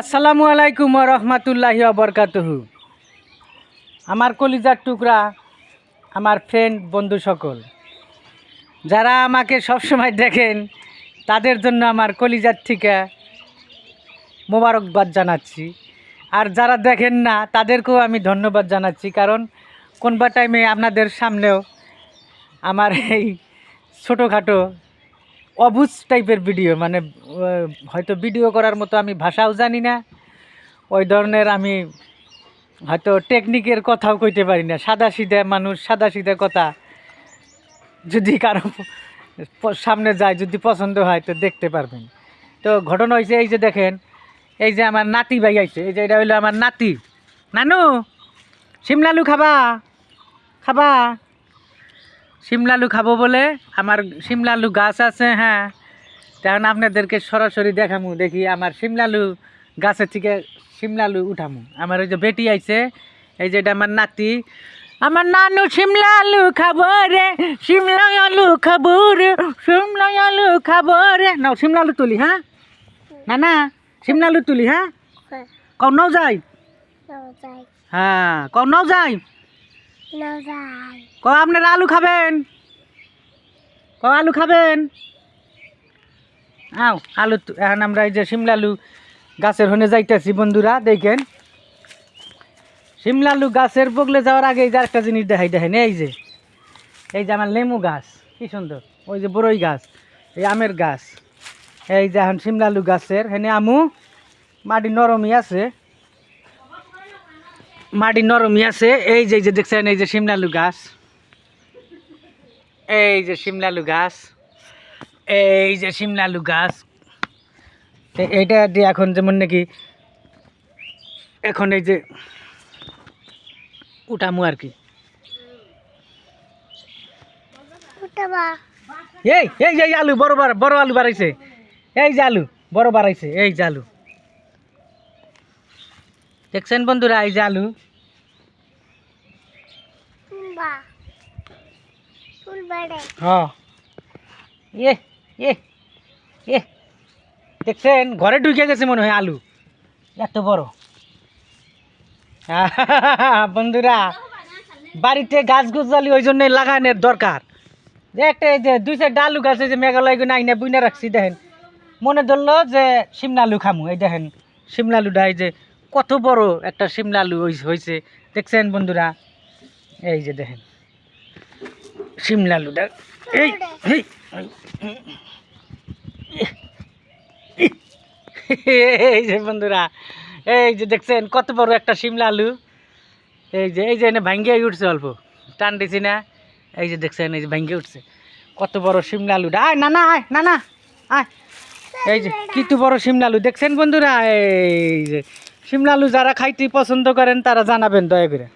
আসসালামু আলাইকুম রহমতুল্লাহি বরকাতহু। আমার কলিজার টুকরা, আমার ফ্রেন্ড বন্ধু সকল। যারা আমাকে সবসময় দেখেন, তাদের জন্য আমার কলিজার থেকে মোবারকবাদ জানাচ্ছি। আর যারা দেখেন না, তাদেরকেও আমি ধন্যবাদ জানাচ্ছি, কারণ কোনবা টাইমে আপনাদের সামনেও আমার এই ছোটোখাটো অবুজ টাইপের ভিডিও মানে হয়তো ভিডিও করার মতো আমি ভাষাও জানি না। ওই ধরনের আমি হয়তো টেকনিকের কথাও কইতে পারি না। সাদা সিধা মানুষ সাদা সিধা কথা। যদি কারও সামনে যায়, যদি পছন্দ হয়, তো দেখতে পারবেন। তো ঘটনা হয়েছে এই যে দেখেন, এই যে আমার নাতি ভাই আইছে, এই যে এটা হইল আমার নাতি। নানু শিমলালু খাবা? খাবা? শিমলালু খাব বলে। আমার শিমলালু গাছ আছে হ্যাঁ। তখন আপনাদেরকে সরাসরি দেখামু দেখি আমার শিমলালু গাছের থেকে শিমলালু উঠামু। আমার ওই যে বেটি আইছে এই যে এটা আমার নাতি। আমার নানু শিমলা আলু খাব রে শিমলা আলু খাব রে শিমলা আলু খাব রে। নাও শিমলা আলু তুলি হ্যাঁ। না না শিমলা আলু তুলি হ্যাঁ। কও নাও যাই। হ্যাঁ কও নাও যাই। ক আপনারা আলু খাবেন? ক আলু খাবেন? আও, আলু এখন আমরা এই যে শিমলা আলু গাছের হনে যাইতেছি বন্ধুরা, দেখেন। শিমলা আলু গাছের বগলে যাওয়ার আগে এই যে একটা জিনিস দেখাই, দেখেন, এই যে। এই যে আমার লেমু গাছ, কি সুন্দর। ওই যে বড়ই গাছ, এই আমের গাছ। এই যে এখন শিমলা আলু গাছের হেনে আমু, মাটি নরমই আছে। মাটি নরমই আছে। এই যে এই যে দেখছেন এই যে শিমলালু গাছ। এই যে শিমলালু গাছ। এই যে শিমলালু গাছ। তো এইটা দিয়ে এখন যেমন নাকি এখন এই যে উঠামু আর কি। এই এই যে আলু বড় বড় আলু বাড়াইছে। এই যে আলু বড় বাড়াইছে। এই যে আলু। দেখছেন বন্ধুরা এই যে আলু। হ্যাঁ। এ এ এ দেখছেন ঘরে ঢুকে গেছে মনে হয় আলু। এত বড়। বন্ধুরা বাড়িতে গাছ গুজালি ওই জন্যই লাগানোর দরকার। যে একটা এই যে দুই চারটা আলু গাছ যে মেঘালয়গুলো আইনা বুইনা রাখছি দেখেন। মনে ধরলো যে শিমলা আলু খামু এই দেখেন শিমলা আলুটা এই যে কত বড় একটা শিমলা আলু হইছে দেখছেন বন্ধুরা? এই যে দেখেন। শিমলা আলুটা এই এই, এই যে বন্ধুরা এই যে দেখছেন কত বড় একটা শিমলা আলু। এই যে এই যে এনে ভাঙ্গে উঠছে অল্প। টান দিছি না। এই যে দেখছেন এই যে ভাঙ্গে উঠছে। কত বড় শিমলা আলুটা আয় না না আয় না না আয়। এই যে কিতু বড় শিমলা আলু। দেখছেন বন্ধুরা? এই যে শিমলা আলু যারা খাইতে পছন্দ করেন তারা জানাবেন দয়া করে।